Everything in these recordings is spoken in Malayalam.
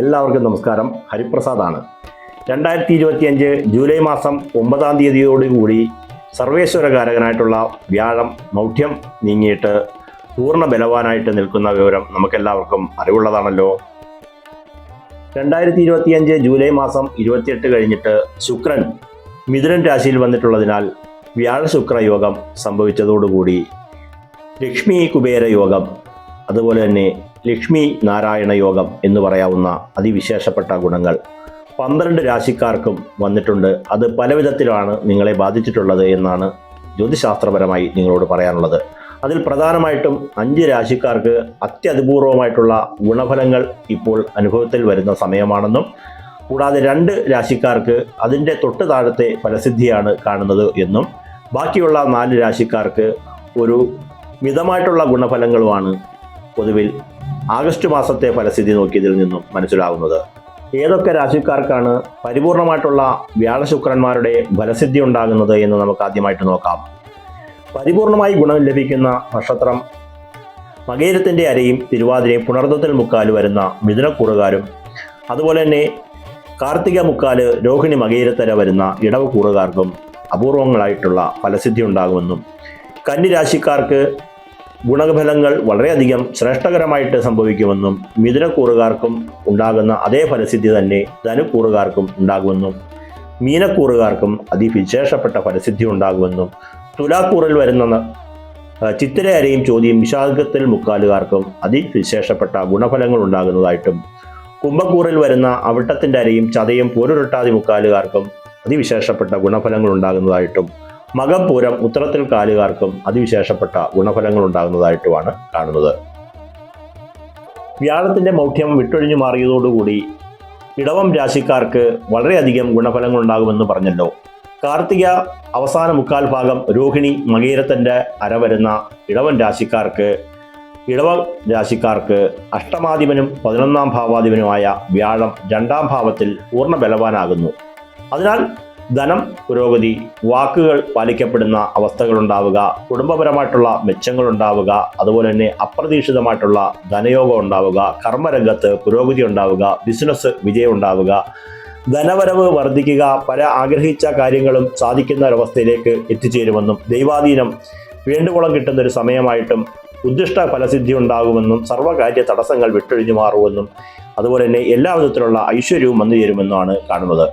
എല്ലാവർക്കും നമസ്കാരം. ഹരിപ്രസാദാണ്. രണ്ടായിരത്തി ഇരുപത്തി അഞ്ച് ജൂലൈ മാസം ഒമ്പതാം തീയതിയോടുകൂടി സർവേശ്വരകാരകനായിട്ടുള്ള വ്യാഴം മൗഢ്യം നീങ്ങിയിട്ട് പൂർണ ബലവാനായിട്ട് നിൽക്കുന്ന വിവരം നമുക്കെല്ലാവർക്കും അറിവുള്ളതാണല്ലോ. രണ്ടായിരത്തി ഇരുപത്തിയഞ്ച് ജൂലൈ മാസം ഇരുപത്തിയെട്ട് കഴിഞ്ഞിട്ട് ശുക്രൻ മിഥുനൻ രാശിയിൽ വന്നിട്ടുള്ളതിനാൽ വ്യാഴ ശുക്ര യോഗം സംഭവിച്ചതോടുകൂടി ലക്ഷ്മി കുബേര യോഗം അതുപോലെ തന്നെ ലക്ഷ്മി നാരായണ യോഗം എന്ന് പറയാവുന്ന അതിവിശേഷപ്പെട്ട ഗുണങ്ങൾ. പന്ത്രണ്ട് രാശിക്കാർക്കും വന്നിട്ടുണ്ട്. അത് പല വിധത്തിലാണ് നിങ്ങളെ ബാധിച്ചിട്ടുള്ളത് എന്നാണ് ജ്യോതിശാസ്ത്രപരമായി നിങ്ങളോട് പറയാനുള്ളത്. അതിൽ പ്രധാനമായിട്ടും അഞ്ച് രാശിക്കാർക്ക് അത്യതിപൂർവമായിട്ടുള്ള ഗുണഫലങ്ങൾ ഇപ്പോൾ അനുഭവത്തിൽ വരുന്ന സമയമാണെന്നും കൂടാതെ രണ്ട് രാശിക്കാർക്ക് അതിന്റെ തൊട്ട് താഴത്തെ ഫലസിദ്ധിയാണ് കാണുന്നത് എന്നും ബാക്കിയുള്ള നാല് രാശിക്കാർക്ക് ഒരു മിതമായിട്ടുള്ള ഗുണഫലങ്ങളുമാണ് പൊതുവിൽ ആഗസ്റ്റ് മാസത്തെ ഫലസ്ഥിതി നോക്കിയതിൽ നിന്നും മനസ്സിലാകുന്നത്. ഏതൊക്കെ രാശിക്കാർക്കാണ് പരിപൂർണമായിട്ടുള്ള വ്യാഴശുക്രന്മാരുടെ ഫലസിദ്ധി ഉണ്ടാകുന്നത് എന്ന് നമുക്ക് ആദ്യമായിട്ട് നോക്കാം. പരിപൂർണമായി ഗുണം ലഭിക്കുന്ന നക്ഷത്രം. മകേരത്തിന്റെ അരയും തിരുവാതിരയും പുണർദത്തിൽ മുക്കാൽ വരുന്ന മിഥുനക്കൂറുകാരും അതുപോലെ തന്നെ കാർത്തിക മുക്കാൽ രോഹിണി മകേരത്തര വരുന്ന ഇടവ കൂറുകാർക്കും അപൂർവങ്ങളായിട്ടുള്ള ഫലസിദ്ധി ഉണ്ടാകുമെന്നും കന്നിരാശിക്കാർക്ക് ഗുണഫലങ്ങൾ വളരെയധികം ശ്രേഷ്ഠകരമായിട്ട് സംഭവിക്കുമെന്നും മിഥുനക്കൂറുകാർക്കും ഉണ്ടാകുന്ന അതേ ഫലസിദ്ധി തന്നെ ധനുക്കൂറുകാർക്കും ഉണ്ടാകുമെന്നും മീനക്കൂറുകാർക്കും അതിവിശേഷപ്പെട്ട ഫലസിദ്ധി ഉണ്ടാകുമെന്നും തുലാക്കൂറിൽ വരുന്ന ചിത്തിരയരയും ചോദ്യം വിശാഖത്തിൽ മുക്കാലുകാർക്കും അതിവിശേഷപ്പെട്ട ഗുണഫലങ്ങൾ ഉണ്ടാകുന്നതായിട്ടും കുംഭക്കൂറിൽ വരുന്ന അവിട്ടത്തിന്റെ അരയും ചതയും പോരുരുട്ടാതി മുക്കാലുകാർക്കും അതിവിശേഷപ്പെട്ട ഗുണഫലങ്ങൾ ഉണ്ടാകുന്നതായിട്ടും മകം പൂരം ഉത്തരത്തിൽ കാലുകാർക്കും അതിവിശേഷപ്പെട്ട ഗുണഫലങ്ങൾ ഉണ്ടാകുന്നതായിട്ടുമാണ് കാണുന്നത്. വ്യാഴത്തിന്റെ മൗഢ്യം വിട്ടൊഴിഞ്ഞു മാറിയതോടുകൂടി ഇടവം രാശിക്കാർക്ക് വളരെയധികം ഗുണഫലങ്ങൾ ഉണ്ടാകുമെന്ന് പറഞ്ഞല്ലോ. കാർത്തിക അവസാന മുക്കാൽ ഭാഗം രോഹിണി മകീരത്തിന്റെ അര വരുന്ന ഇടവൻ രാശിക്കാർക്ക് ഇടവ രാശിക്കാർക്ക് അഷ്ടമാധിപനും പതിനൊന്നാം ഭാവാധിപനുമായ വ്യാഴം രണ്ടാം ഭാവത്തിൽ പൂർണ ബലവാനാകുന്നു. അതിനാൽ ധനം പുരോഗതി വാക്കുകൾ പാലിക്കപ്പെടുന്ന അവസ്ഥകൾ ഉണ്ടാവുക കുടുംബപരമായിട്ടുള്ള മെച്ചങ്ങൾ ഉണ്ടാവുക അതുപോലെ തന്നെ അപ്രതീക്ഷിതമായിട്ടുള്ള ധനയോഗം ഉണ്ടാവുക കർമ്മരംഗത്ത് പുരോഗതി ഉണ്ടാവുക ബിസിനസ് വിജയം ഉണ്ടാവുക ധനവരവ് വർദ്ധിക്കുക പല ആഗ്രഹിച്ച കാര്യങ്ങളും സാധിക്കുന്ന ഒരവസ്ഥയിലേക്ക് എത്തിച്ചേരുമെന്നും ദൈവാധീനം വേണ്ടുവോളം കിട്ടുന്ന ഒരു സമയമായിട്ടും ഉദ്ദിഷ്ട ഫലസിദ്ധി ഉണ്ടാകുമെന്നും സർവകാര്യ തടസ്സങ്ങൾ വിട്ടൊഴിഞ്ഞു മാറുമെന്നും അതുപോലെ തന്നെ എല്ലാ വിധത്തിലുള്ള ഐശ്വര്യവും വന്നു ചേരുമെന്നാണ് കാണുന്നത്.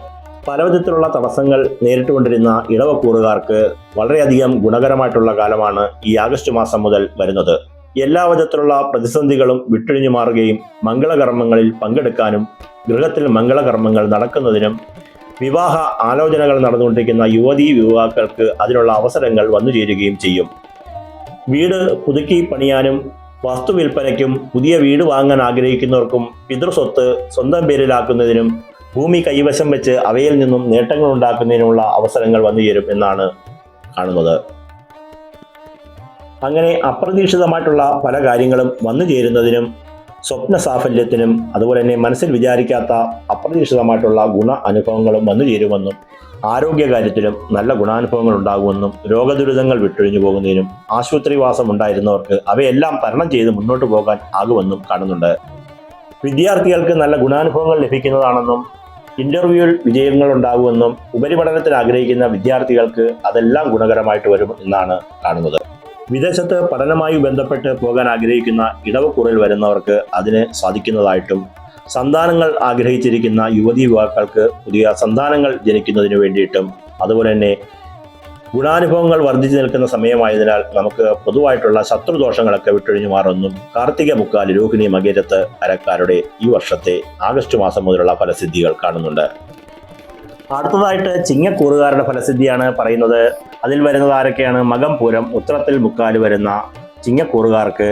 പല വിധത്തിലുള്ള തടസ്സങ്ങൾ നേരിട്ടുകൊണ്ടിരുന്ന ഇടവക്കൂറുകാർക്ക് വളരെയധികം ഗുണകരമായിട്ടുള്ള കാലമാണ് ഈ ആഗസ്റ്റ് മാസം മുതൽ വരുന്നത്. എല്ലാ വിധത്തിലുള്ള പ്രതിസന്ധികളും വിട്ടൊഴിഞ്ഞു മാറുകയും മംഗളകർമ്മങ്ങളിൽ പങ്കെടുക്കാനും ഗൃഹത്തിൽ മംഗളകർമ്മങ്ങൾ നടക്കുന്നതിനും വിവാഹ ആലോചനകൾ നടന്നുകൊണ്ടിരിക്കുന്ന യുവതീ യുവാക്കൾക്ക് അതിനുള്ള അവസരങ്ങൾ വന്നു ചേരുകയും ചെയ്യും. വീട് പുതുക്കി പണിയാനും വസ്തു വിൽപ്പനയ്ക്കും പുതിയ വീട് വാങ്ങാൻ ആഗ്രഹിക്കുന്നവർക്കും പിതൃസ്വത്ത് സ്വന്തം പേരിലാക്കുന്നതിനും ഭൂമി കൈവശം വെച്ച് അവയിൽ നിന്നും നേട്ടങ്ങൾ ഉണ്ടാക്കുന്നതിനുള്ള അവസരങ്ങൾ വന്നു ചേരും എന്നാണ് കാണുന്നത്. അങ്ങനെ അപ്രതീക്ഷിതമായിട്ടുള്ള പല കാര്യങ്ങളും വന്നു ചേരുന്നതിനും സ്വപ്ന സാഫല്യത്തിനും അതുപോലെ തന്നെ മനസ്സിൽ വിചാരിക്കാത്ത അപ്രതീക്ഷിതമായിട്ടുള്ള ഗുണ അനുഭവങ്ങളും വന്നു ചേരുമെന്നും ആരോഗ്യകാര്യത്തിലും നല്ല ഗുണാനുഭവങ്ങൾ ഉണ്ടാകുമെന്നും രോഗദുരിതങ്ങൾ വിട്ടൊഴിഞ്ഞു പോകുന്നതിനും ആശുപത്രിവാസം ഉണ്ടായിരുന്നവർക്ക് അവയെല്ലാം തരണം ചെയ്ത് മുന്നോട്ട് പോകാൻ ആകുമെന്നും കാണുന്നുണ്ട്. വിദ്യാർത്ഥികൾക്ക് നല്ല ഗുണാനുഭവങ്ങൾ ലഭിക്കുന്നതാണെന്നും ഇന്റർവ്യൂവിൽ വിജയങ്ങൾ ഉണ്ടാകുമെന്നും ഉപരിപഠനത്തിന് ആഗ്രഹിക്കുന്ന വിദ്യാർത്ഥികൾക്ക് അതെല്ലാം ഗുണകരമായിട്ട് വരും എന്നാണ് കാണുന്നത്. വിദേശത്ത് പഠനമായി ബന്ധപ്പെട്ട് പോകാൻ ആഗ്രഹിക്കുന്ന ഇടവക്കുറിൽ വരുന്നവർക്ക് അതിന് സാധിക്കുന്നതായിട്ടും സന്താനങ്ങൾ ആഗ്രഹിച്ചിരിക്കുന്ന യുവതി യുവാക്കൾക്ക് പുതിയ സന്താനങ്ങൾ ജനിക്കുന്നതിന് വേണ്ടിയിട്ടും അതുപോലെ തന്നെ ഗുണാനുഭവങ്ങൾ വർദ്ധിച്ചു നിൽക്കുന്ന സമയമായതിനാൽ നമുക്ക് പൊതുവായിട്ടുള്ള ശത്രുദോഷങ്ങളൊക്കെ വിട്ടൊഴിഞ്ഞു മാറുന്നു. കാർത്തിക മുക്കാൽ രോഹിണി മകേരത്ത് അരക്കാരുടെ ഈ വർഷത്തെ ആഗസ്റ്റ് മാസം മുതലുള്ള ഫലസിദ്ധികൾ കാണുന്നുണ്ട്. അടുത്തതായിട്ട് ചിങ്ങക്കൂറുകാരുടെ ഫലസിദ്ധിയാണ് പറയുന്നത്. അതിൽ വരുന്നത് ആരൊക്കെയാണ്? മകം പൂരം ഉത്തരത്തിൽ മുക്കാൽ വരുന്ന ചിങ്ങക്കൂറുകാർക്ക്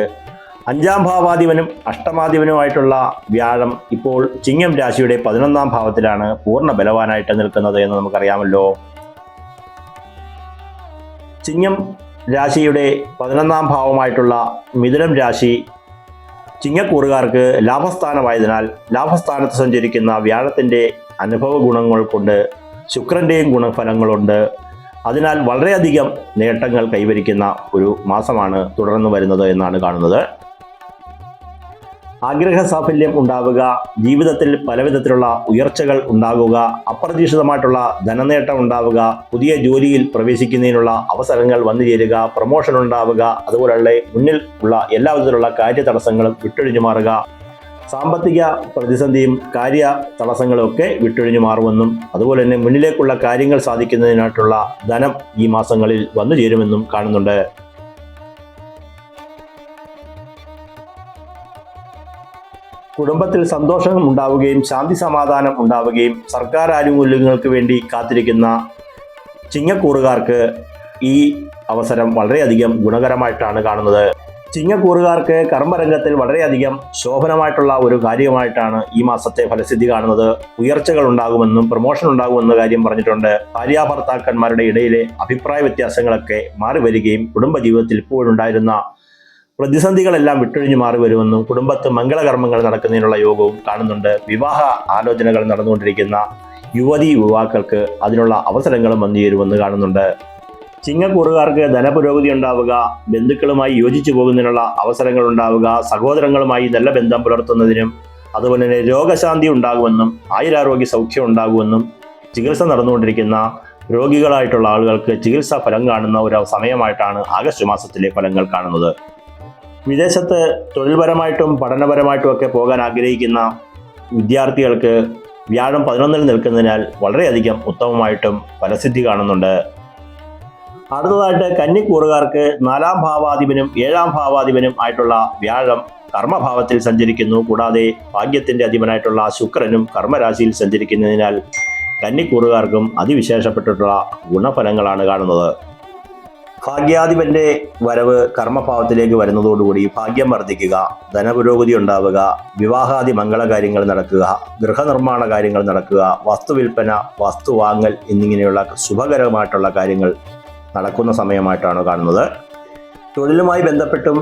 അഞ്ചാം ഭാവാധിപനും അഷ്ടമാധിപനുമായിട്ടുള്ള വ്യാഴം ഇപ്പോൾ ചിങ്ങം രാശിയുടെ പതിനൊന്നാം ഭാവത്തിലാണ് പൂർണ ബലവാനായിട്ട് നിൽക്കുന്നത് എന്ന് നമുക്കറിയാമല്ലോ. ചിങ്ങം രാശിയുടെ പതിനൊന്നാം ഭാവമായിട്ടുള്ള മിഥുനം രാശി ചിങ്ങക്കൂറുകാർക്ക് ലാഭസ്ഥാനമായതിനാൽ ലാഭസ്ഥാനത്ത് സഞ്ചരിക്കുന്ന വ്യാഴത്തിന്റെ അനുഭവ ഗുണങ്ങൾ കൊണ്ട് ശുക്രന്റെയും ഗുണഫലങ്ങളുണ്ട്. അതിനാൽ വളരെയധികം നേട്ടങ്ങൾ കൈവരിക്കുന്ന ഒരു മാസമാണ് തുടർന്ന് വരുന്നത് എന്നാണ് കാണുന്നത്. ആഗ്രഹ സാഫല്യം ഉണ്ടാവുക ജീവിതത്തിൽ പലവിധത്തിലുള്ള ഉയർച്ചകൾ ഉണ്ടാകുക അപ്രതീക്ഷിതമായിട്ടുള്ള ധനനേട്ടം ഉണ്ടാവുക പുതിയ ജോലിയിൽ പ്രവേശിക്കുന്നതിനുള്ള അവസരങ്ങൾ വന്നു ചേരുക പ്രൊമോഷൻ ഉണ്ടാവുക അതുപോലുള്ള മുന്നിൽ ഉള്ള എല്ലാ വിധത്തിലുള്ള കാര്യ തടസ്സങ്ങളും വിട്ടൊഴിഞ്ഞു മാറുക. സാമ്പത്തിക പ്രതിസന്ധിയും കാര്യ തടസ്സങ്ങളും ഒക്കെ വിട്ടൊഴിഞ്ഞു മാറുമെന്നും അതുപോലെ തന്നെ മുന്നിലേക്കുള്ള കാര്യങ്ങൾ സാധിക്കുന്നതിനായിട്ടുള്ള ധനം ഈ മാസങ്ങളിൽ വന്നു ചേരുമെന്നും കാണുന്നുണ്ട്. കുടുംബത്തിൽ സന്തോഷം ഉണ്ടാവുകയും ശാന്തി സമാധാനം ഉണ്ടാവുകയും സർക്കാർ ആനുകൂല്യങ്ങൾക്ക് വേണ്ടി കാത്തിരിക്കുന്ന ചിങ്ങക്കൂറുകാർക്ക് ഈ അവസരം വളരെയധികം ഗുണകരമായിട്ടാണ് കാണുന്നത്. ചിങ്ങക്കൂറുകാർക്ക് കർമ്മരംഗത്തിൽ വളരെയധികം ശോഭനമായിട്ടുള്ള ഒരു കാര്യമായിട്ടാണ് ഈ മാസത്തെ ഫലസ്ഥിതി കാണുന്നത്. ഉയർച്ചകൾ ഉണ്ടാകുമെന്നും പ്രൊമോഷൻ ഉണ്ടാകുമെന്ന കാര്യം പറഞ്ഞിട്ടുണ്ട്. ഭാര്യാഭർത്താക്കന്മാരുടെ ഇടയിലെ അഭിപ്രായ വ്യത്യാസങ്ങളൊക്കെ മാറി വരികയും കുടുംബജീവിതത്തിൽ ഇപ്പോഴുണ്ടായിരുന്ന പ്രതിസന്ധികളെല്ലാം വിട്ടൊഴിഞ്ഞു മാറി വരുമെന്നും കുടുംബത്ത് മംഗളകർമ്മങ്ങൾ നടക്കുന്നതിനുള്ള യോഗവും കാണുന്നുണ്ട്. വിവാഹ ആലോചനകൾ നടന്നുകൊണ്ടിരിക്കുന്ന യുവതി യുവാക്കൾക്ക് അതിനുള്ള അവസരങ്ങളും വന്നു ചേരുമെന്ന് കാണുന്നുണ്ട്. ചിങ്ങക്കൂറുകാർക്ക് ധനപുരോഗതി ഉണ്ടാവുക ബന്ധുക്കളുമായി യോജിച്ചു പോകുന്നതിനുള്ള അവസരങ്ങൾ ഉണ്ടാവുക സഹോദരങ്ങളുമായി നല്ല ബന്ധം പുലർത്തുന്നതിനും അതുപോലെ തന്നെ രോഗശാന്തി ഉണ്ടാകുമെന്നും ആയുരാരോഗ്യ സൗഖ്യം ഉണ്ടാകുമെന്നും ചികിത്സ നടന്നുകൊണ്ടിരിക്കുന്ന രോഗികളായിട്ടുള്ള ആളുകൾക്ക് ചികിത്സാ ഫലം കാണുന്ന ഒരു സമയമായിട്ടാണ് ആഗസ്റ്റ് മാസത്തിലെ ഫലങ്ങൾ കാണുന്നത്. വിദേശത്ത് തൊഴിൽപരമായിട്ടും പഠനപരമായിട്ടും ഒക്കെ പോകാൻ ആഗ്രഹിക്കുന്ന വിദ്യാർത്ഥികൾക്ക് വ്യാഴം പതിനൊന്നിൽ നിൽക്കുന്നതിനാൽ വളരെയധികം ഉത്തമമായിട്ടും ഫലസിദ്ധി കാണുന്നുണ്ട്. അടുത്തതായിട്ട് കന്നിക്കൂറുകാർക്ക് നാലാം ഭാവാധിപനും ഏഴാം ഭാവാധിപനും ആയിട്ടുള്ള വ്യാഴം കർമ്മഭാവത്തിൽ സഞ്ചരിക്കുന്നു. കൂടാതെ ഭാഗ്യത്തിന്റെ അധിപനായിട്ടുള്ള ശുക്രനും കർമ്മരാശിയിൽ സഞ്ചരിക്കുന്നതിനാൽ കന്നിക്കൂറുകാർക്കും അതിവിശേഷപ്പെട്ടിട്ടുള്ള ഗുണഫലങ്ങളാണ് കാണുന്നത്. ഭാഗ്യാധിപന്റെ വരവ് കർമ്മഭാവത്തിലേക്ക് വരുന്നതോടുകൂടി ഭാഗ്യം വർദ്ധിക്കുക ധനപുരോഗതി ഉണ്ടാവുക വിവാഹാദി മംഗളകാര്യങ്ങൾ നടക്കുക ഗൃഹനിർമ്മാണ കാര്യങ്ങൾ നടക്കുക വസ്തുവിൽപ്പന വസ്തുവാങ്ങൽ എന്നിങ്ങനെയുള്ള ശുഭകരമായിട്ടുള്ള കാര്യങ്ങൾ നടക്കുന്ന സമയമായിട്ടാണ് കാണുന്നത്. തൊഴിലുമായി ബന്ധപ്പെട്ടും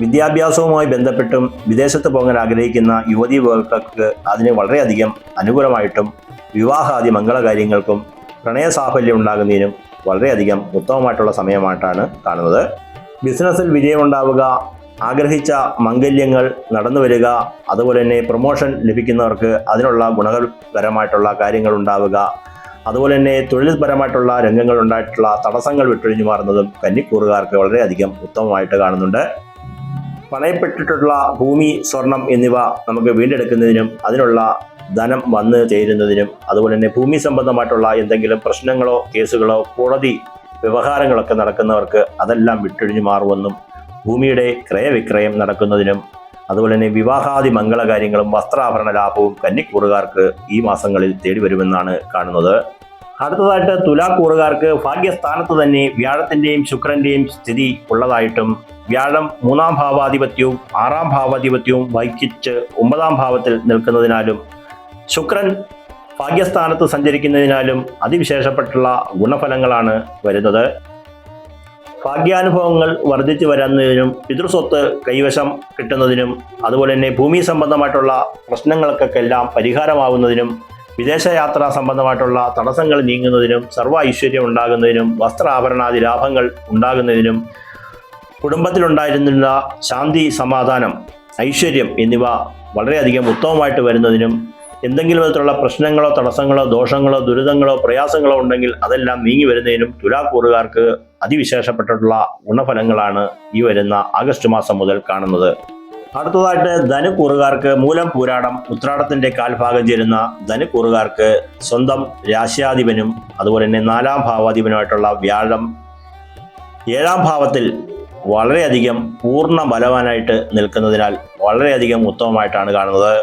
വിദ്യാഭ്യാസവുമായി ബന്ധപ്പെട്ടും വിദേശത്ത് പോകാൻ ആഗ്രഹിക്കുന്ന യുവതി യുവാക്കൾക്ക് അതിന് വളരെയധികം അനുകൂലമായിട്ടും വിവാഹാദി മംഗളകാര്യങ്ങൾക്കും പ്രണയ സാഫല്യം ഉണ്ടാകുന്നതിനും വളരെയധികം ഉത്തമമായിട്ടുള്ള സമയമായിട്ടാണ് കാണുന്നത്. ബിസിനസ്സിൽ വിജയമുണ്ടാവുക ആഗ്രഹിച്ച മംഗല്യങ്ങൾ നടന്നു വരിക അതുപോലെ തന്നെ പ്രൊമോഷൻ ലഭിക്കുന്നവർക്ക് അതിനുള്ള ഗുണകരമായിട്ടുള്ള കാര്യങ്ങൾ ഉണ്ടാവുക അതുപോലെ തന്നെ തൊഴിൽപരമായിട്ടുള്ള രംഗങ്ങൾ ഉണ്ടായിട്ടുള്ള തടസ്സങ്ങൾ വിട്ടൊഴിഞ്ഞു മാറുന്നതും കന്നിക്കൂറുകാർക്ക് വളരെയധികം ഉത്തമമായിട്ട് കാണുന്നുണ്ട്. പണയപ്പെട്ടിട്ടുള്ള ഭൂമി സ്വർണം എന്നിവ നമുക്ക് വീണ്ടെടുക്കുന്നതിനും അതിനുള്ള ധനം വന്നു ചേരുന്നതിനും അതുപോലെ തന്നെ ഭൂമി സംബന്ധമായിട്ടുള്ള എന്തെങ്കിലും പ്രശ്നങ്ങളോ കേസുകളോ കോടതി വ്യവഹാരങ്ങളൊക്കെ നടക്കുന്നവർക്ക് അതെല്ലാം വിട്ടൊഴിഞ്ഞു മാറുമെന്നും ഭൂമിയുടെ ക്രയവിക്രയം നടക്കുന്നതിനും അതുപോലെ തന്നെ വിവാഹാദി മംഗളകാര്യങ്ങളും വസ്ത്രാഭരണ ലാഭവും കന്നിക്കൂറുകാർക്ക് ഈ മാസങ്ങളിൽ തേടി വരുമെന്നാണ് കാണുന്നത്. അടുത്തതായിട്ട് തുലാക്കൂറുകാർക്ക് ഭാഗ്യസ്ഥാനത്ത് തന്നെ വ്യാഴത്തിന്റെയും ശുക്രന്റെയും സ്ഥിതി ഉള്ളതായിട്ടും വ്യാഴം മൂന്നാം ഭാവാധിപത്യവും ആറാം ഭാവാധിപത്യവും വഹിച്ച് ഒമ്പതാം ഭാവത്തിൽ നിൽക്കുന്നതിനാലും ശുക്രൻ ഭാഗ്യസ്ഥാനത്ത് സഞ്ചരിക്കുന്നതിനാലും അതിവിശേഷപ്പെട്ടുള്ള ഗുണഫലങ്ങളാണ് വരുന്നത്. ഭാഗ്യാനുഭവങ്ങൾ വർദ്ധിച്ചു വരുന്നതിനും പിതൃസ്വത്ത് കൈവശം കിട്ടുന്നതിനും അതുപോലെ തന്നെ ഭൂമി സംബന്ധമായിട്ടുള്ള പ്രശ്നങ്ങൾക്കൊക്കെല്ലാം പരിഹാരമാവുന്നതിനും വിദേശയാത്ര സംബന്ധമായിട്ടുള്ള തടസ്സങ്ങൾ നീങ്ങുന്നതിനും സർവ ഐശ്വര്യം ഉണ്ടാകുന്നതിനും വസ്ത്രാഭരണാദി ലാഭങ്ങൾ ഉണ്ടാകുന്നതിനും കുടുംബത്തിലുണ്ടായിരുന്ന ശാന്തി സമാധാനം ഐശ്വര്യം എന്നിവ വളരെയധികം ഉത്തമമായിട്ട് വരുന്നതിനും എന്തെങ്കിലും വിധത്തിലുള്ള പ്രശ്നങ്ങളോ തടസ്സങ്ങളോ ദോഷങ്ങളോ ദുരിതങ്ങളോ പ്രയാസങ്ങളോ ഉണ്ടെങ്കിൽ അതെല്ലാം നീങ്ങി വരുന്നതിനും തുലാക്കൂറുകാർക്ക് അതിവിശേഷപ്പെട്ടിട്ടുള്ള ഗുണഫലങ്ങളാണ് ഈ വരുന്ന ആഗസ്റ്റ് മാസം മുതൽ കാണുന്നത്. അടുത്തതായിട്ട് ധനുക്കൂറുകാർക്ക് മൂലം പൂരാടം ഉത്രാടത്തിന്റെ കാൽഭാഗം ചേരുന്ന ധനുക്കൂറുകാർക്ക് സ്വന്തം രാശ്യാധിപനും അതുപോലെ തന്നെ നാലാം ഭാവാധിപനുമായിട്ടുള്ള വ്യാഴം ഏഴാം ഭാവത്തിൽ വളരെയധികം പൂർണ ബലവാനായിട്ട് നിൽക്കുന്നതിനാൽ വളരെയധികം ഉത്തമമായിട്ടാണ് കാണുന്നത്.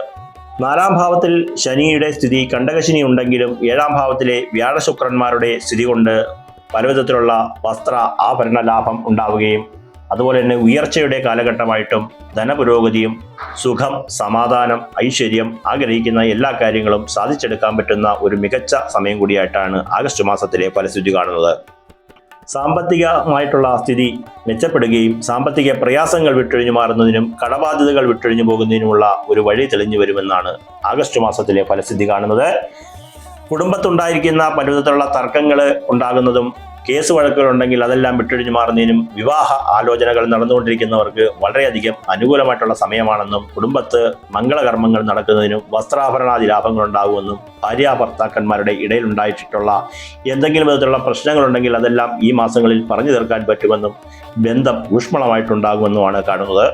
നാലാം ഭാവത്തിൽ ശനിയുടെ സ്ഥിതി കണ്ടകശനി ഉണ്ടെങ്കിലും ഏഴാം ഭാവത്തിലെ വ്യാഴശുക്രന്മാരുടെ സ്ഥിതി കൊണ്ട് പലവിധത്തിലുള്ള വസ്ത്ര ആഭരണ ലാഭം ഉണ്ടാവുകയും അതുപോലെ തന്നെ ഉയർച്ചയുടെ കാലഘട്ടമായിട്ടും ധനപുരോഗതിയും സുഖം സമാധാനം ഐശ്വര്യം ആഗ്രഹിക്കുന്ന എല്ലാ കാര്യങ്ങളും സാധിച്ചെടുക്കാൻ പറ്റുന്ന ഒരു മികച്ച സമയം കൂടിയായിട്ടാണ് ആഗസ്റ്റ് മാസത്തിലെ ഫലസ്ഥിതി കാണുന്നത്. സാമ്പത്തികമായിട്ടുള്ള സ്ഥിതി മെച്ചപ്പെടുകയും സാമ്പത്തിക പ്രയാസങ്ങൾ വിട്ടൊഴിഞ്ഞു മാറുന്നതിനും കടബാധ്യതകൾ വിട്ടൊഴിഞ്ഞു പോകുന്നതിനുമുള്ള ഒരു വഴി തെളിഞ്ഞു വരുമെന്നാണ് ആഗസ്റ്റ് മാസത്തിലെ ഫലസ്ഥിതി കാണുന്നത്. കുടുംബത്തുണ്ടായിരിക്കുന്ന പലവിധത്തിലുള്ള തർക്കങ്ങൾ ഉണ്ടാകുന്നതും കേസ് വഴക്കുകളുണ്ടെങ്കിൽ അതെല്ലാം വിട്ടൊഴിഞ്ഞു മാറുന്നതിനും വിവാഹ ആലോചനകൾ നടന്നുകൊണ്ടിരിക്കുന്നവർക്ക് വളരെയധികം അനുകൂലമായിട്ടുള്ള സമയമാണെന്നും കുടുംബത്ത് മംഗളകർമ്മങ്ങൾ നടക്കുന്നതിനും വസ്ത്രാഭരണാദി ലാഭങ്ങൾ ഉണ്ടാകുമെന്നും ഭാര്യ ഭർത്താക്കന്മാരുടെ ഇടയിൽ ഉണ്ടായിട്ടുള്ള എന്തെങ്കിലും വിധത്തിലുള്ള പ്രശ്നങ്ങളുണ്ടെങ്കിൽ അതെല്ലാം ഈ മാസങ്ങളിൽ പറഞ്ഞു തീർക്കാൻ പറ്റുമെന്നും ബന്ധം ഊഷ്മളമായിട്ടുണ്ടാകുമെന്നുമാണ് കാണുന്നത്.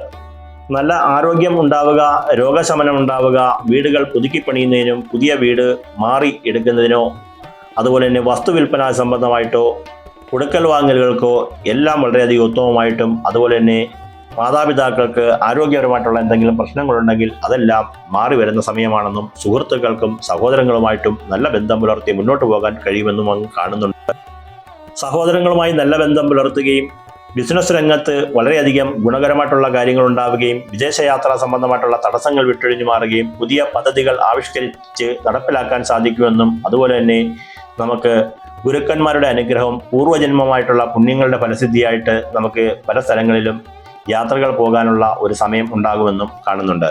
നല്ല ആരോഗ്യം ഉണ്ടാവുക രോഗശമനം ഉണ്ടാവുക വീടുകൾ പുതുക്കി പുതുക്കിപ്പണിയുന്നതിനും പുതിയ വീട് മാറി എടുക്കുന്നതിനോ അതുപോലെ തന്നെ വസ്തുവിൽപ്പന സംബന്ധമായിട്ടോ കൊടുക്കൽ വാങ്ങലുകൾക്കോ എല്ലാം വളരെയധികം ഉത്തമമായിട്ടും അതുപോലെ തന്നെ മാതാപിതാക്കൾക്ക് ആരോഗ്യപരമായിട്ടുള്ള എന്തെങ്കിലും പ്രശ്നങ്ങളുണ്ടെങ്കിൽ അതെല്ലാം മാറി വരുന്ന സമയമാണെന്നും സുഹൃത്തുക്കൾക്കും സഹോദരങ്ങളുമായിട്ടും നല്ല ബന്ധം പുലർത്തി മുന്നോട്ട് പോകാൻ കഴിയുമെന്നും അങ്ങ് കാണുന്നുണ്ട്. സഹോദരങ്ങളുമായി നല്ല ബന്ധം പുലർത്തുകയും ബിസിനസ് രംഗത്ത് വളരെയധികം ഗുണകരമായിട്ടുള്ള കാര്യങ്ങൾ ഉണ്ടാവുകയും വിദേശയാത്ര സംബന്ധമായിട്ടുള്ള തടസ്സങ്ങൾ വിട്ടൊഴിഞ്ഞു മാറുകയും പുതിയ പദ്ധതികൾ ആവിഷ്കരിച്ച് നടപ്പിലാക്കാൻ സാധിക്കുമെന്നും അതുപോലെ തന്നെ നമുക്ക് ഗുരുക്കന്മാരുടെ അനുഗ്രഹവും പൂർവജന്മമായിട്ടുള്ള പുണ്യങ്ങളുടെ ഫലസിദ്ധിയായിട്ട് നമുക്ക് പല സ്ഥലങ്ങളിലും യാത്രകൾ പോകാനുള്ള ഒരു സമയം ഉണ്ടാകുമെന്നും കാണുന്നുണ്ട്.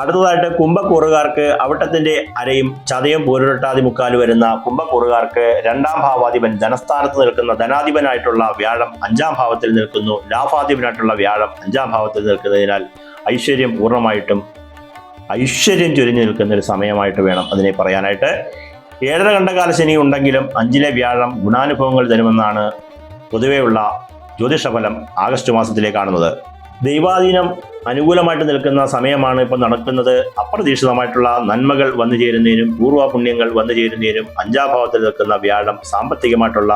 അടുത്തതായിട്ട് കുംഭക്കൂറുകാർക്ക് അവിട്ടത്തിന്റെ അരയും ചതയും പോരുരട്ടാതി മുക്കാൽ വരുന്ന കുംഭക്കൂറുകാർക്ക് രണ്ടാം ഭാവാധിപൻ ധനസ്ഥാനത്ത് നിൽക്കുന്ന ധനാധിപനായിട്ടുള്ള വ്യാഴം അഞ്ചാം ഭാവത്തിൽ നിൽക്കുന്നു. ലാഭാധിപനായിട്ടുള്ള വ്യാഴം അഞ്ചാം ഭാവത്തിൽ നിൽക്കുന്നതിനാൽ ഐശ്വര്യം പൂർണമായിട്ടും ഐശ്വര്യം ചൊരിഞ്ഞു നിൽക്കുന്ന ഒരു സമയമായിട്ട് വേണം അതിനെ പറയാനായിട്ട്. ഏഴര കണ്ടകാല ശനി ഉണ്ടെങ്കിലും അഞ്ചിലെ വ്യാഴം ഗുണാനുഭവങ്ങൾ തരുമെന്നാണ് പൊതുവെയുള്ള ജ്യോതിഷഫലം ആഗസ്റ്റ് മാസത്തിലെ കാണുന്നത്. ദൈവാധീനം അനുകൂലമായിട്ട് നിൽക്കുന്ന സമയമാണ് ഇപ്പം നടക്കുന്നത്. അപ്രതീക്ഷിതമായിട്ടുള്ള നന്മകൾ വന്നു ചേരുന്നതിനും പൂർവ പുണ്യങ്ങൾ വന്നു ചേരുന്നതിനും അഞ്ചാം ഭാവത്തിൽ നിൽക്കുന്ന വ്യാഴം സാമ്പത്തികമായിട്ടുള്ള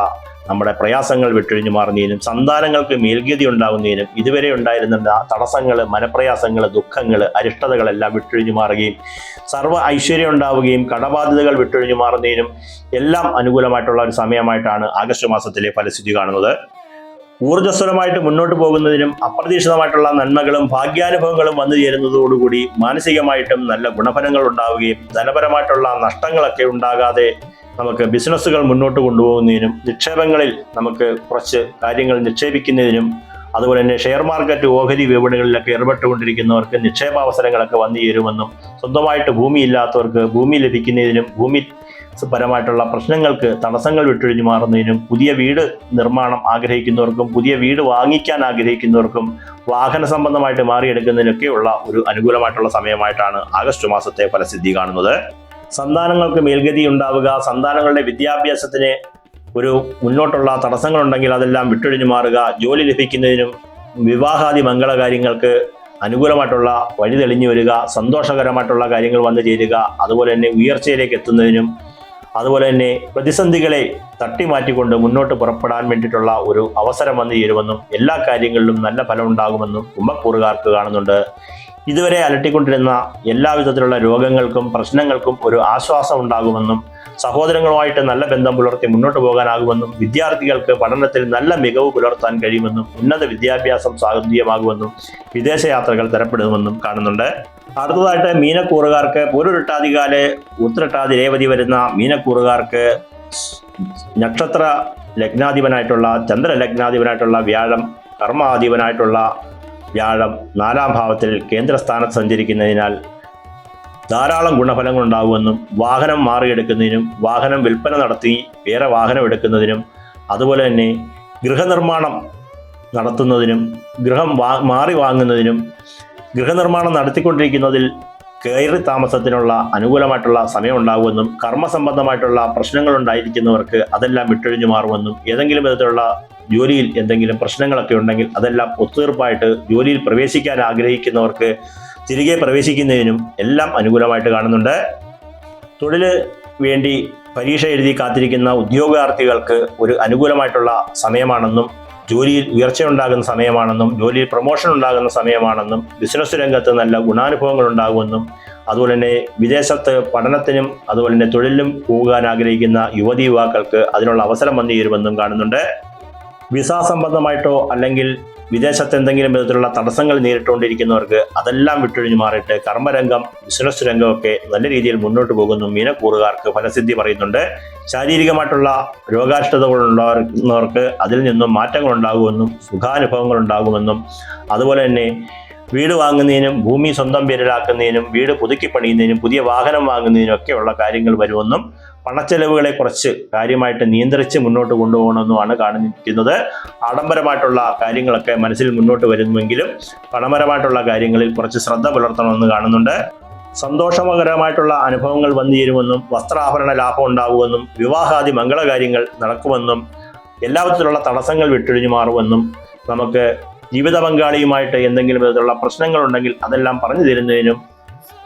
നമ്മുടെ പ്രയാസങ്ങൾ വിട്ടൊഴിഞ്ഞു മാറുന്നതിനും സന്താനങ്ങൾക്ക് മേൽഗതി ഉണ്ടാകുന്നതിനും ഇതുവരെ ഉണ്ടായിരുന്ന തടസ്സങ്ങൾ മനപ്രയാസങ്ങൾ ദുഃഖങ്ങൾ അരിഷ്ടതകളെല്ലാം വിട്ടൊഴിഞ്ഞു മാറുകയും സർവ ഐശ്വര്യം ഉണ്ടാവുകയും കടബാധ്യതകൾ വിട്ടൊഴിഞ്ഞു മാറുന്നതിനും എല്ലാം അനുകൂലമായിട്ടുള്ള ഒരു സമയമായിട്ടാണ് ആഗസ്റ്റ് മാസത്തിലെ ഫലസ്ഥിതി കാണുന്നത്. ഊർജസ്വലമായിട്ട് മുന്നോട്ട് പോകുന്നതിനും അപ്രതീക്ഷിതമായിട്ടുള്ള നന്മകളും ഭാഗ്യാനുഭവങ്ങളും വന്നു ചേരുന്നതോടുകൂടി മാനസികമായിട്ടും നല്ല ഗുണഫലങ്ങൾ ഉണ്ടാവുകയും ധനപരമായിട്ടുള്ള നഷ്ടങ്ങളൊക്കെ ഉണ്ടാകാതെ നമുക്ക് ബിസിനസ്സുകൾ മുന്നോട്ട് കൊണ്ടുപോകുന്നതിനും നിക്ഷേപങ്ങളിൽ നമുക്ക് കുറച്ച് കാര്യങ്ങൾ നിക്ഷേപിക്കുന്നതിനും അതുപോലെ തന്നെ ഷെയർ മാർക്കറ്റ് ഓഹരി വിപണികളിലൊക്കെ ഏർപ്പെട്ടുകൊണ്ടിരിക്കുന്നവർക്ക് നിക്ഷേപാവസരങ്ങളൊക്കെ വന്നു ചേരുമെന്നും സ്വന്തമായിട്ട് ഭൂമി ഇല്ലാത്തവർക്ക് ഭൂമി ലഭിക്കുന്നതിനും ഭൂമി പരമായിട്ടുള്ള പ്രശ്നങ്ങൾക്ക് തടസ്സങ്ങൾ വിട്ടൊഴിഞ്ഞു മാറുന്നതിനും പുതിയ വീട് നിർമ്മാണം ആഗ്രഹിക്കുന്നവർക്കും പുതിയ വീട് വാങ്ങിക്കാൻ ആഗ്രഹിക്കുന്നവർക്കും വാഹന സംബന്ധമായിട്ട് മാറിയെടുക്കുന്നതിനൊക്കെയുള്ള ഒരു അനുകൂലമായിട്ടുള്ള സമയമായിട്ടാണ് ആഗസ്റ്റ് മാസത്തെ ഫലസിദ്ധി കാണുന്നത്. സന്താനങ്ങൾക്ക് മേൽഗതി ഉണ്ടാവുക സന്താനങ്ങളുടെ വിദ്യാഭ്യാസത്തിന് ഒരു മുന്നോട്ടുള്ള തടസ്സങ്ങളുണ്ടെങ്കിൽ അതെല്ലാം വിട്ടൊഴിഞ്ഞു മാറുക ജോലി ലഭിക്കുന്നതിനും വിവാഹാദി മംഗളകാര്യങ്ങൾക്ക് അനുകൂലമായിട്ടുള്ള വഴി തെളിഞ്ഞു വരിക സന്തോഷകരമായിട്ടുള്ള കാര്യങ്ങൾ വന്നു ചേരുക അതുപോലെ തന്നെ ഉയർച്ചയിലേക്ക് എത്തുന്നതിനും അതുപോലെ തന്നെ പ്രതിസന്ധികളെ തട്ടിമാറ്റിക്കൊണ്ട് മുന്നോട്ട് പുറപ്പെടാൻ വേണ്ടിയിട്ടുള്ള ഒരു അവസരം വന്നു ചേരുമെന്നും എല്ലാ കാര്യങ്ങളിലും നല്ല ഫലം ഉണ്ടാകുമെന്നും കുംഭക്കൂറുകാർക്ക് കാണുന്നുണ്ട്. ഇതുവരെ അലട്ടിക്കൊണ്ടിരുന്ന എല്ലാവിധത്തിലുള്ള രോഗങ്ങൾക്കും പ്രശ്നങ്ങൾക്കും ഒരു ആശ്വാസം ഉണ്ടാകുമെന്നും സഹോദരങ്ങളുമായിട്ട് നല്ല ബന്ധം പുലർത്തി മുന്നോട്ട് പോകാനാകുമെന്നും വിദ്യാർത്ഥികൾക്ക് പഠനത്തിൽ നല്ല മികവ് പുലർത്താൻ കഴിയുമെന്നും ഉന്നത വിദ്യാഭ്യാസം സാധ്യമാകുമെന്നും വിദേശയാത്രകൾ തരപ്പെടുമെന്നും കാണുന്നുണ്ട്. അടുത്തതായിട്ട് മീനക്കൂറുകാർക്ക് പൂരുരുട്ടാതികാൽ ഉത്തരട്ടാതി രേവതി വരുന്ന മീനക്കൂറുകാർക്ക് നക്ഷത്ര ലഗ്നാധിപനായിട്ടുള്ള ചന്ദ്ര ലഗ്നാധിപനായിട്ടുള്ള വ്യാഴം കർമാധിപനായിട്ടുള്ള വ്യാഴം നാലാം ഭാവത്തിൽ കേന്ദ്രസ്ഥാനത്ത് സഞ്ചരിക്കുന്നതിനാൽ ധാരാളം ഗുണഫലങ്ങൾ ഉണ്ടാകുമെന്നും വാഹനം മാറിയെടുക്കുന്നതിനും വാഹനം വിൽപ്പന നടത്തി വേറെ വാഹനം എടുക്കുന്നതിനും അതുപോലെ തന്നെ ഗൃഹനിർമ്മാണം നടത്തുന്നതിനും ഗൃഹം വാ മാറി വാങ്ങുന്നതിനും ഗൃഹനിർമ്മാണം നടത്തിക്കൊണ്ടിരിക്കുന്നതിൽ കയറി താമസത്തിനുള്ള അനുകൂലമായിട്ടുള്ള സമയം ഉണ്ടാകുമെന്നും കർമ്മസംബന്ധമായിട്ടുള്ള പ്രശ്നങ്ങൾ ഉണ്ടായിരിക്കുന്നവർക്ക് അതെല്ലാം വിട്ടൊഴിഞ്ഞു മാറുമെന്നും ഏതെങ്കിലും വിധത്തിലുള്ള ജോലിയിൽ എന്തെങ്കിലും പ്രശ്നങ്ങളൊക്കെ ഉണ്ടെങ്കിൽ അതെല്ലാം ഒത്തുതീർപ്പായിട്ട് ജോലിയിൽ പ്രവേശിക്കാൻ ആഗ്രഹിക്കുന്നവർക്ക് തിരികെ പ്രവേശിക്കുന്നതിനും എല്ലാം അനുകൂലമായിട്ട് കാണുന്നുണ്ട്. തൊഴിൽ വേണ്ടി പരീക്ഷ എഴുതി കാത്തിരിക്കുന്ന ഉദ്യോഗാർത്ഥികൾക്ക് ഒരു അനുകൂലമായിട്ടുള്ള സമയമാണെന്നും ജോലിയിൽ ഉയർച്ച ഉണ്ടാകുന്ന സമയമാണെന്നും ജോലിയിൽ പ്രൊമോഷൻ ഉണ്ടാകുന്ന സമയമാണെന്നും ബിസിനസ് രംഗത്ത് നല്ല ഗുണാനുഭവങ്ങൾ ഉണ്ടാകുമെന്നും അതുപോലെ തന്നെ വിദേശത്ത് പഠനത്തിനും അതുപോലെ തന്നെ തൊഴിലിനും പോകാൻ ആഗ്രഹിക്കുന്ന യുവതി യുവാക്കൾക്ക് അതിനുള്ള അവസരം വന്നു കാണുന്നുണ്ട്. വിസ സംബന്ധമായിട്ടോ അല്ലെങ്കിൽ വിദേശത്ത് എന്തെങ്കിലും വിധത്തിലുള്ള തടസ്സങ്ങൾ നേരിട്ടുകൊണ്ടിരിക്കുന്നവർക്ക് അതെല്ലാം വിട്ടൊഴിഞ്ഞു മാറിയിട്ട് കർമ്മരംഗം ബിസിനസ് രംഗമൊക്കെ നല്ല രീതിയിൽ മുന്നോട്ട് പോകുന്നു. മീനക്കൂറുകാർക്ക് ഫലസിദ്ധി പറയുന്നുണ്ട്. ശാരീരികമായിട്ടുള്ള രോഗാഷ്ഠതകളുള്ളവർക്ക് അതിൽ നിന്നും മാറ്റങ്ങൾ ഉണ്ടാകുമെന്നും സുഖാനുഭവങ്ങൾ ഉണ്ടാകുമെന്നും അതുപോലെ തന്നെ വീട് വാങ്ങുന്നതിനും ഭൂമി സ്വന്തം പേരിലാക്കുന്നതിനും വീട് പുതുക്കി പണിയുന്നതിനും പുതിയ വാഹനം വാങ്ങുന്നതിനും ഒക്കെയുള്ള കാര്യങ്ങൾ വരുമെന്നും പണച്ചെലവുകളെ കുറച്ച് കാര്യമായിട്ട് നിയന്ത്രിച്ച് മുന്നോട്ട് കൊണ്ടുപോകണമെന്നുമാണ് കാണിക്കുന്നത്. ആഡംബരമായിട്ടുള്ള കാര്യങ്ങളൊക്കെ മനസ്സിൽ മുന്നോട്ട് വരുന്നുവെങ്കിലും പണപരമായിട്ടുള്ള കാര്യങ്ങളിൽ കുറച്ച് ശ്രദ്ധ പുലർത്തണമെന്ന് കാണുന്നുണ്ട്. സന്തോഷകരമായിട്ടുള്ള അനുഭവങ്ങൾ വന്നു ചേരുമെന്നും വസ്ത്രാഭരണ ലാഭം ഉണ്ടാകുമെന്നും വിവാഹാദി മംഗളകാര്യങ്ങൾ നടക്കുമെന്നും എല്ലാവിധത്തിലുള്ള തടസ്സങ്ങൾ വിട്ടൊഴിഞ്ഞു മാറുമെന്നും നമുക്ക് ജീവിത പങ്കാളിയുമായിട്ട് എന്തെങ്കിലും വിധത്തിലുള്ള പ്രശ്നങ്ങളുണ്ടെങ്കിൽ അതെല്ലാം പറഞ്ഞു തരുന്നതിനും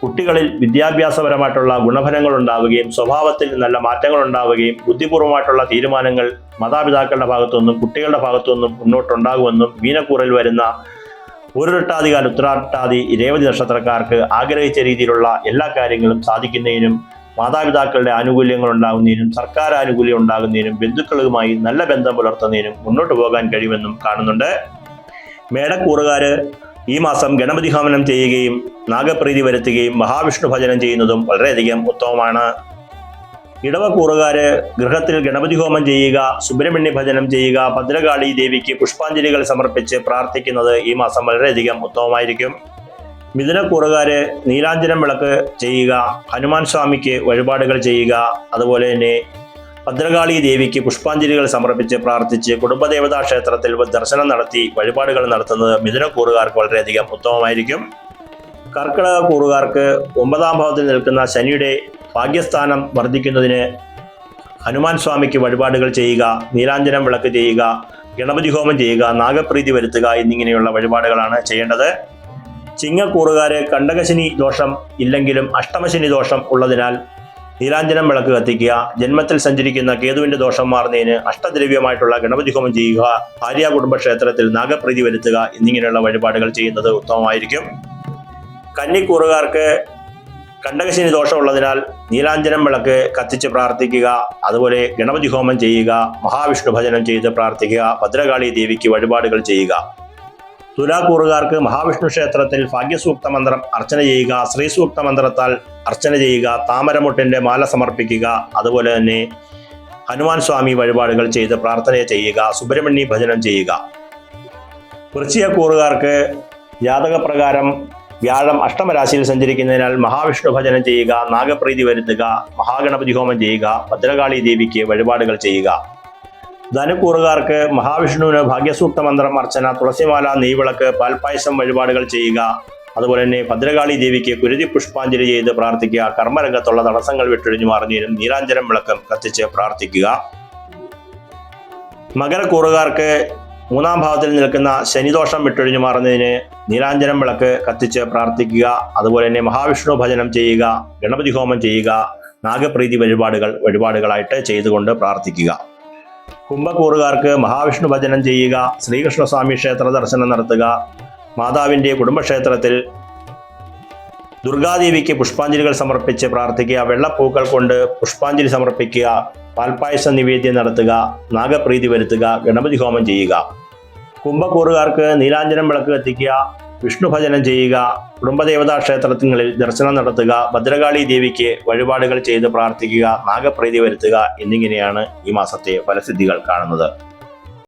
കുട്ടികളിൽ വിദ്യാഭ്യാസപരമായിട്ടുള്ള ഗുണഫലങ്ങൾ ഉണ്ടാവുകയും സ്വഭാവത്തിൽ നല്ല മാറ്റങ്ങൾ ഉണ്ടാവുകയും ബുദ്ധിപൂർവമായിട്ടുള്ള തീരുമാനങ്ങൾ മാതാപിതാക്കളുടെ ഭാഗത്തുനിന്നും കുട്ടികളുടെ ഭാഗത്തുനിന്നും മുന്നോട്ടുണ്ടാകുമെന്നും മീനക്കൂറിൽ വരുന്ന ഉരുട്ടാതികാൽ ഉത്തരാട്ടാതി രേവതി നക്ഷത്രക്കാർക്ക് ആഗ്രഹിച്ച രീതിയിലുള്ള എല്ലാ കാര്യങ്ങളും സാധിക്കുന്നതിനും മാതാപിതാക്കളുടെ ആനുകൂല്യങ്ങൾ ഉണ്ടാകുന്നതിനും സർക്കാർ ആനുകൂല്യം ഉണ്ടാകുന്നതിനും ബന്ധുക്കളുമായി നല്ല ബന്ധം പുലർത്തുന്നതിനും മുന്നോട്ട് പോകാൻ കഴിയുമെന്നും കാണുന്നുണ്ട്. മേടക്കൂറുകാര് ഈ മാസം ഗണപതി ഹോമനം ചെയ്യുകയും നാഗപ്രീതി വരുത്തുകയും മഹാവിഷ്ണു ഭജനം ചെയ്യുന്നതും വളരെയധികം ഉത്തമമാണ്. ഇടവക്കൂറുകാര് ഗൃഹത്തിൽ ഗണപതി ഹോമം ചെയ്യുക സുബ്രഹ്മണ്യ ഭജനം ചെയ്യുക ഭദ്രകാളി ദേവിക്ക് പുഷ്പാഞ്ജലികൾ സമർപ്പിച്ച് പ്രാർത്ഥിക്കുന്നത് ഈ മാസം വളരെയധികം ഉത്തമമായിരിക്കും. മിഥുനക്കൂറുകാര് നീലാഞ്ജനം വിളക്ക് ചെയ്യുക ഹനുമാൻ സ്വാമിക്ക് വഴിപാടുകൾ ചെയ്യുക അതുപോലെ തന്നെ ഭദ്രകാളി ദേവിക്ക് പുഷ്പാഞ്ജലികൾ സമർപ്പിച്ച് പ്രാർത്ഥിച്ച് കുടുംബദേവതാ ക്ഷേത്രത്തിൽ ദർശനം നടത്തി വഴിപാടുകൾ നടത്തുന്നത് മിഥുനക്കൂറുകാർക്ക് വളരെയധികം ഉത്തമമായിരിക്കും. കർക്കിടക കൂറുകാർക്ക് ഒമ്പതാം ഭാവത്തിൽ നിൽക്കുന്ന ശനിയുടെ ഭാഗ്യസ്ഥാനം വർദ്ധിക്കുന്നതിന് ഹനുമാൻ സ്വാമിക്ക് വഴിപാടുകൾ ചെയ്യുക നീലാഞ്ജനം വിളക്ക് ചെയ്യുക ഗണപതി ഹോമം ചെയ്യുക നാഗപ്രീതി വരുത്തുക എന്നിങ്ങനെയുള്ള വഴിപാടുകളാണ് ചെയ്യേണ്ടത്. ചിങ്ങക്കൂറുകാര് കണ്ടകശനി ദോഷം ഇല്ലെങ്കിലും അഷ്ടമശനി ദോഷം ഉള്ളതിനാൽ നീലാഞ്ജനം വിളക്ക് കത്തിക്കുക ജന്മത്തിൽ സഞ്ചരിക്കുന്ന കേതുവിന്റെ ദോഷം മാറുന്നതിന് അഷ്ടദ്രവ്യമായിട്ടുള്ള ഗണപതി ഹോമം ചെയ്യുക ഭാര്യ കുടുംബക്ഷേത്രത്തിൽ നാഗപ്രീതി വരുത്തുക എന്നിങ്ങനെയുള്ള വഴിപാടുകൾ ചെയ്യുന്നത് ഉത്തമമായിരിക്കും. കന്നിക്കൂറുകാർക്ക് കണ്ടകശനി ദോഷമുള്ളതിനാൽ നീലാഞ്ജനം വിളക്ക് കത്തിച്ച് പ്രാർത്ഥിക്കുക അതുപോലെ ഗണപതി ഹോമം ചെയ്യുക മഹാവിഷ്ണു ഭജനം ചെയ്ത് പ്രാർത്ഥിക്കുക ഭദ്രകാളി ദേവിക്ക് വഴിപാടുകൾ ചെയ്യുക. തുലാക്കൂറുകാർക്ക് മഹാവിഷ്ണു ക്ഷേത്രത്തിൽ ഭാഗ്യസൂക്ത മന്ത്രം അർച്ചന ചെയ്യുക ശ്രീസൂക്ത മന്ത്രത്താൽ അർച്ചന ചെയ്യുക താമരമുട്ടിന്റെ മാല സമർപ്പിക്കുക അതുപോലെ തന്നെ ഹനുമാൻ സ്വാമി വഴിപാടുകൾ ചെയ്ത് പ്രാർത്ഥന ചെയ്യുക സുബ്രഹ്മണ്യ ഭജനം ചെയ്യുക. വൃശ്ചികക്കൂറുകാർക്ക് ജാതകപ്രകാരം വ്യാഴം അഷ്ടമരാശിയിൽ സഞ്ചരിക്കുന്നതിനാൽ മഹാവിഷ്ണു ഭജനം ചെയ്യുക നാഗപ്രീതി വരുത്തുക മഹാഗണപതി ഹോമം ചെയ്യുക ഭദ്രകാളി ദേവിക്ക് വഴിപാടുകൾ ചെയ്യുക. ധനുക്കൂറുകാർക്ക് മഹാവിഷ്ണുവിന് ഭാഗ്യസൂക്ത മന്ത്രം അർച്ചന തുളസിമാല നെയ്വിളക്ക് പാൽപ്പായസം വഴിപാടുകൾ ചെയ്യുക. അതുപോലെ തന്നെ ഭദ്രകാളി ദേവിക്ക് കുരുതി പുഷ്പാഞ്ജലി ചെയ്ത് പ്രാർത്ഥിക്കുക. കർമ്മരംഗത്തുള്ള തടസ്സങ്ങൾ വിട്ടൊഴിഞ്ഞു മാറുന്നതിനും നീരാഞ്ജനം വിളക്കം കത്തിച്ച് പ്രാർത്ഥിക്കുക. മകരക്കൂറുകാർക്ക് മൂന്നാം ഭാവത്തിൽ നിൽക്കുന്ന ശനിദോഷം വിട്ടൊഴിഞ്ഞു മാറുന്നതിന് നീലാഞ്ജനം വിളക്ക് കത്തിച്ച് പ്രാർത്ഥിക്കുക. അതുപോലെ തന്നെ മഹാവിഷ്ണു ഭജനം ചെയ്യുക ഗണപതി ഹോമം ചെയ്യുക നാഗപ്രീതി വഴിപാടുകൾ വഴിപാടുകളായിട്ട് ചെയ്തുകൊണ്ട് പ്രാർത്ഥിക്കുക. കുംഭക്കൂറുകാർക്ക് മഹാവിഷ്ണു ഭജനം ചെയ്യുക ശ്രീകൃഷ്ണസ്വാമി ക്ഷേത്ര ദർശനം നടത്തുക മാതാവിന്റെ കുടുംബക്ഷേത്രത്തിൽ ദുർഗാദേവിക്ക് പുഷ്പാഞ്ജലികൾ സമർപ്പിച്ച് പ്രാർത്ഥിക്കുക വെള്ളപ്പൂക്കൾ കൊണ്ട് പുഷ്പാഞ്ജലി സമർപ്പിക്കുക പാൽപ്പായസ നിവേദ്യം നടത്തുക നാഗപ്രീതി വരുത്തുക ഗണപതി ഹോമം ചെയ്യുക. കുംഭക്കൂറുകാർക്ക് നീലാഞ്ജനം വിളക്ക് കത്തിക്കുക വിഷ്ണു ഭജനം ചെയ്യുക കുടുംബദേവതാ ക്ഷേത്രങ്ങളിൽ ദർശനം നടത്തുക ഭദ്രകാളി ദേവിക്ക് വഴിപാടുകൾ ചെയ്ത് പ്രാർത്ഥിക്കുക നാഗപ്രീതി വരുത്തുക എന്നിങ്ങനെയാണ് ഈ മാസത്തെ ഫലസിദ്ധികൾ കാണുന്നത്.